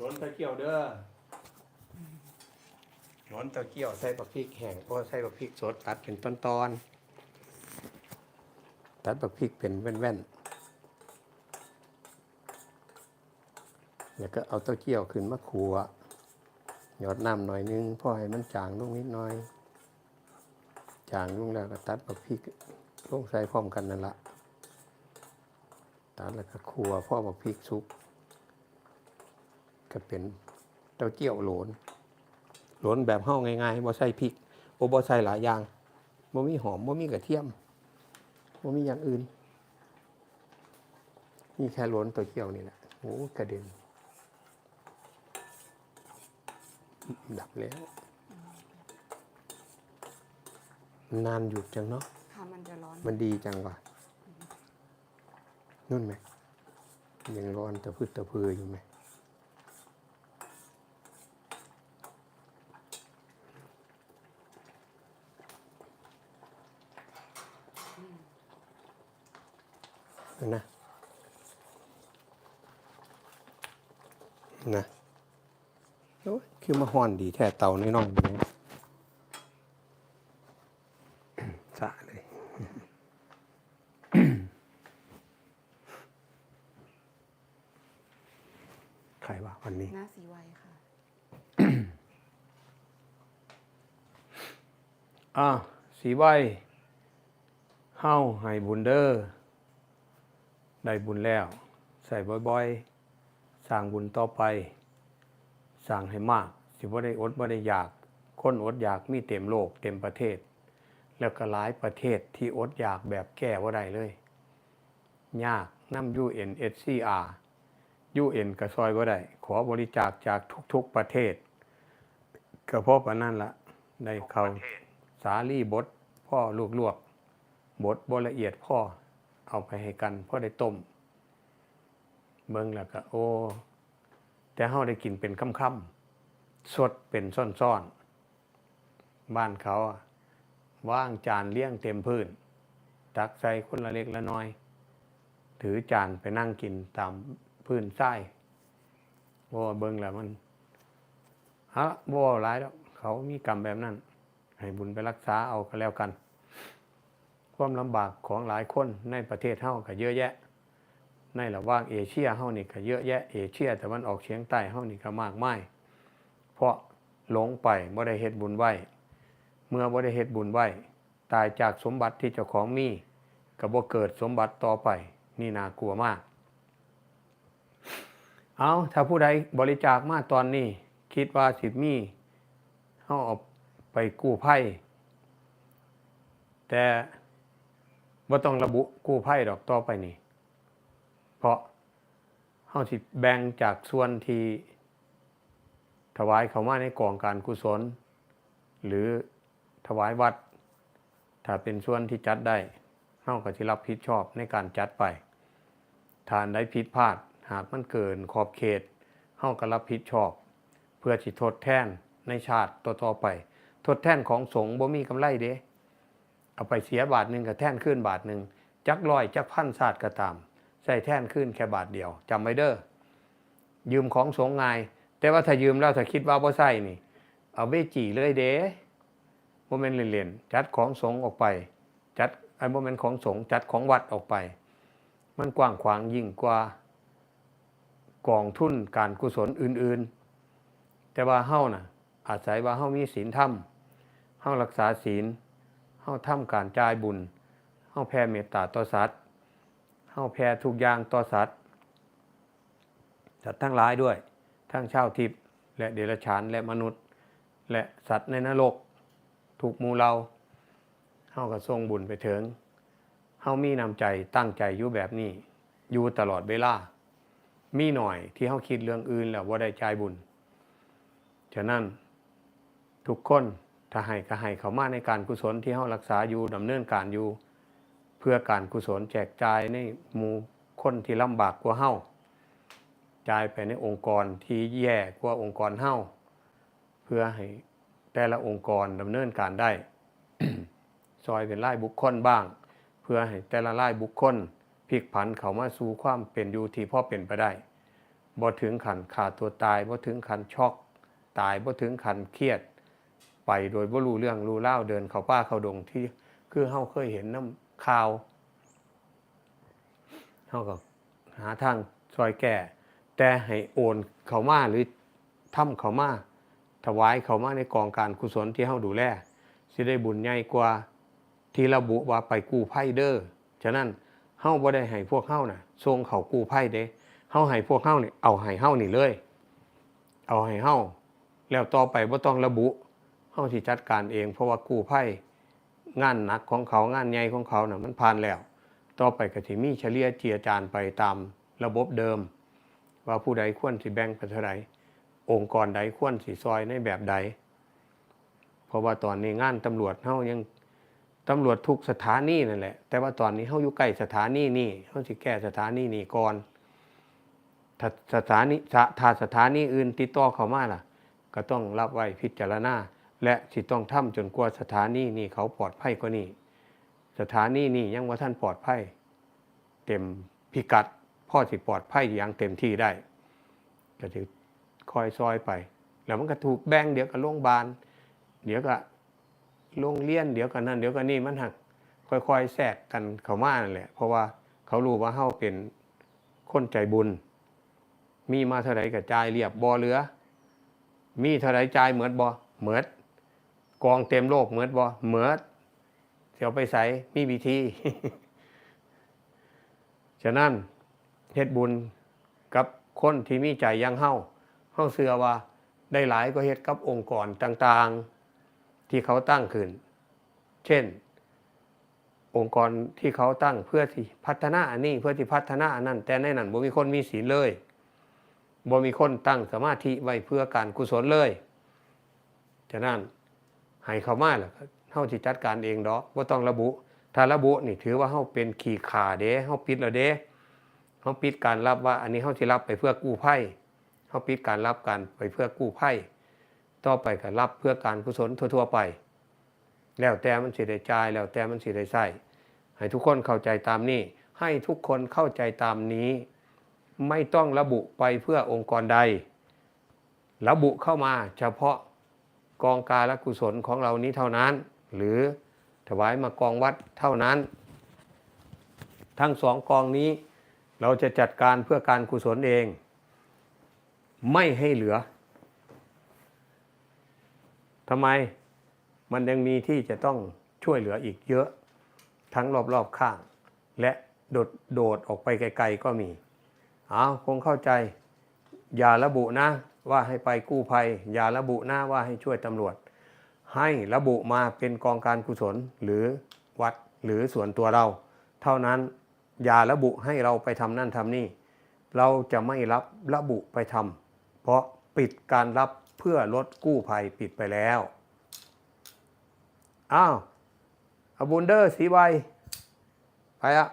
ล้นตะเกียวเด้อล้นตะเกียวใส่บักพริกแห้งโอ้ใส่บักพริกสดตัดเป็นตอนๆตัดบักพริกเป็นแว่นๆ แล้วก็เอาเต้าเจี้ยวขึ้นมาขัวหยอดน้ำหน่อยนึงพอให้มันจางลงนิดหน่อยจางลงแล้วก็ตัดบักพริกลงใส่พร้อมกันนั่นละตัดแล้วก็ขัวพ่อบักพริกสุก ก็เป็นเต้าเจี้ยวโหลนโหลนแบบเฮ้าง่ายๆบ่ใส่พริกโอ้บ่ใส่หลายอย่างบ่มีหอมบ่มีกระเทียมบ่มีอย่างอื่นมีแค่โหลนเต้าเจี้ยวนี่แหละโอ้กระเด็นดับแล้วนานหยุดจังเนาะค่ะมันจะร้อนมันดีจังว่ะนุ่นไหมยังร้อนตะพืดตะพืออยู่ไหม นะนะโอ้ยคือมาห่อนดีแท้เตาน้อยๆนี่นะสะเลย ใครว่าวันนี้หน้าสีไวค่ะ อ่าสีใบเฮ้าให้บุญเดอร์ ได้บุญแล้ว ใส่บ่อยๆ สร้างบุญต่อไป สร้างให้มาก สิบ่ได้อดบ่ได้อยาก คนอดอยากมีเต็มโลกเต็มประเทศ แล้วก็หลายประเทศที่อดอยากแบบแก้ว่าได้เลย ยากนำ UNHCR UN ก็ซอยบ่ได้ ขอบริจาคจากทุกๆประเทศก็เพราะปานนั้นละได้เข้าสาลี่บดพ่อลวกลวกๆบดบละเอียดพ่อ เอาไปให้กันพ่อได้ต้มเบิ่งแล้วก็โอ้แต่เฮาได้กินเป็นค่ำๆสดเป็นซ่อนๆ บ้านเขาอะว่างจานเลี้ยงเต็มพื้น ตักใส่คนละเล็กละน้อย ถือจานไปนั่งกินตามพื้นทรายโอ้เบิ่งแล้วมันฮะบ่หลายแล้ว เขามีกรรมแบบนั้น ให้บุญไปรักษาเอาก็แล้วกัน ความลำบากของหลายคนในประเทศเฮาก็เยอะแยะ ในระหว่างเอเชียเฮานี่ก็เยอะแยะเอเชียแต่วันออกเฉียงใต้เฮานี่ก็มากมายเพราะหลงไปบ่ได้เฮ็ดบุญไว้ เมื่อบ่ได้เฮ็ดบุญไว้ ตายจากสมบัติที่เจ้าของมีก็บ่เกิดสมบัติต่อไป นี่น่ากลัวมาก เอาถ้าผู้ใดบริจาคมาตอนนี้ คิดว่าสิมีเฮาเอาไปกู้ภัยแต่ บ่ต้องระบุกู้ภัยดอกต่อไปนี่ เพราะเฮาสิแบ่งจากส่วนที่ถวายเข้ามาในกองการกุศล หรือถวายวัด ถ้าเป็นส่วนที่จัดได้เฮาก็สิรับผิดชอบในการจัดไปถ้านใดผิดพลาดหากมันเกินขอบเขตเฮาก็รับผิดชอบ เพื่อสิทดแทนในชาติต่อๆไป ทดแทนของสงฆ์บ่มีกำไรเด้ เอาไปเสียบาทหนึ่งกับแท่นขึ้นบาทหนึ่งจักร้อยจักพันศาสตร์ก็ตาม ใส่แท่นขึ้นแค่บาทเดียวจำไว้เด้อยืมของสงง่าย แต่ว่าถ้ายืมแล้วถ้าคิดว่าบ่ใส่นี่ เอาไปจีเลยเด้บ่แม่นเล่นๆจัดของสงออกไป จัดไอ้บ่แม่นของสงจัดของวัดออกไป มันกว้างขวางยิ่งกว่ากองทุนการกุศลอื่นๆ แต่ว่าเฮาน่ะอาศัยว่าเฮามีศีลธรรมเฮารักษาศีล เฮาทำการจ่ายบุญเฮาแผ่เมตตาต่อสัตว์เฮาแผ่ทุกอย่างต่อสัตว์สัตว์ทั้งหลายด้วย ทั้งชาวทิพย์และเดรัจฉานและมนุษย์ และสัตว์ในนรกถูกมูเราเฮาก็ส่งบุญไปถึงเฮามีน้ำใจตั้งใจอยู่แบบนี้ อยู่ตลอดเวลา มีหน่อยที่เฮาคิดเรื่องอื่นแล้วว่าได้จ่ายบุญ ฉะนั้นทุกคน ถ้าให้ก็ให้เขามาในการกุศลที่เฮารักษาอยู่ดำเนินการอยู่ เพื่อการกุศลแจกจ่ายในหมู่คนที่ลำบากกว่าเฮาจ่ายไปในองค์กรที่แย่กว่าองค์กรเฮาเพื่อให้แต่ละองค์กรดำเนินการได้ซอยเป็นรายบุคคลบ้าง เพื่อให้แต่ละรายบุคคลพลิกผันเขามาสู่ความเป็นอยู่ที่พ่อเป็นไปได้บ่ถึงขันขาดตัวตายบ่ถึงขันช็อก ตายบ่ถึงขันเครียด ไปโดยบ่รู้เรื่องรู้เล่าเดินเขาป่าเขาดงที่คือเฮาเคยเห็นน้ำข่าวเฮาก็หาทางซอยแก่ แต่ให้โอนเขามาหรือทำเขามาถวายเขามาในกองการกุศลที่เฮาดูแลสิได้บุญใหญ่กว่าที่ระบุว่าไปกู้ภัยเด้อฉะนั้นเฮาบ่ได้ให้พวกเฮาน่ะส่งเขากู้ภัยเด้เฮาให้พวกเฮานี่เอาให้เฮานี่เลย เอาให้เฮาแล้วต่อไปบ่ต้องระบุ เฮาสิจัดการเอง เพราะว่ากู้ภัยงานหนักของเขางานใหญ่ของเขาน่ะมันผ่านแล้ว ต่อไปก็สิมีเฉลี่ยเจียจานไปตามระบบเดิม ว่าผู้ใดควรสิแบ่งไปเท่าไรองค์กรใดควรสิซอยในแบบใด เพราะว่าตอนนี้งานตำรวจเฮายังตำรวจทุกสถานีนั่นแหละ แต่ว่าตอนนี้เฮาอยู่ใกล้สถานีนี่เฮาสิแก้สถานีนี่ก่อนถ้าสถานีถ้าสถานีอื่นติดต่อเขามาล่ะ ก็ต้องรับไว้พิจารณา และสิต้องทำจนกว่าสถานีนี่เขาปลอดภัยกว่านี้สถานีนี่ยังว่าท่านปลอดภัย เต็มพิกัดพ่อสิปลอดภัยอย่างเต็มที่ได้ก็จะคอยซอยไป แล้วมันก็ถูกแบ่งเดี๋ยวก็โรงพยาบาลเดี๋ยวก็โรงเรียนเดี๋ยวก็นั่นเดี๋ยวก็นี่มันหักค่อยๆแทรกกันเข้ามานั่นแหละเพราะว่าเขารู้ว่าเฮาเป็นคนใจบุญ มีมาเท่าไร่ก็จ่ายเรียบบ่เหลือ มีเท่าไรจ่ายเหมือนบ่เหมือน กองเต็มโลกเหมือนบ่เหมือนเสียวไปใส่มีวิธี ฉะนั้นเฮ็ดบุญกับคนที่มีใจยังเฮาเฮาเชื่อว่าได้หลายก็เฮ็ดกับองค์กรต่างๆ ที่เขาตั้งขึ้น เช่น องค์กรที่เขาตั้งเพื่อที่พัฒนาอันนี้เพื่อที่พัฒนาอันนั้น แต่ในนั้นบ่มีคนมีศีลเลยบ่มีคนตั้งสมาธิไว้เพื่อการกุศลเลย ฉะนั้น ให้เขามาล้วก็เฮาสิจัดการเองดอกบ่ต้องระบุ ถ้าระบุนี่ถือว่าเฮาเป็นขี่ขาเด้เฮาปิดแล้วเด้เฮาปิดการรับว่าอันนี้เฮาสิรับไปเพื่อกู้ภัยเฮาปิดการรับการไปเพื่อกู้ภัยต่อไปก็รับเพื่อการกุศลทั่ว ๆ ไป แล้วแต่มันสิได้จ่ายแล้วแต่มันสิได้ใช้ให้ทุกคนเข้าใจตามนี้ ให้ทุกคนเข้าใจตามนี้ ไม่ต้องระบุไปเพื่อองค์กรใด ระบุเข้ามาเฉพาะ กองการและกุศลของเรานี้เท่านั้น หรือถวายมากองวัดเท่านั้น ทั้งสองกองนี้เราจะจัดการเพื่อการกุศลเอง ไม่ให้เหลือทำไมมันยังมีที่จะต้องช่วยเหลืออีกเยอะ ทั้งรอบๆข้าง และโดดโดดออกไปไกลๆก็มี เอาคงเข้าใจ อย่าระบุนะ ว่าให้ไปกู้ภัย อย่าระบุหนะว่าให้ช่วยตำรวจ ให้ระบุมาเป็นกองการกุศลหรือวัดหรือส่วนตัวเรา เท่านั้นอย่าระบุให้เราไปทำนั่นทำนี่ เราจะไม่รับระบุไปทำเพราะปิดการรับเพื่อลดกู้ภัยปิดไปแล้ว อ้าวอบุญเดอร์สีใบไปอะ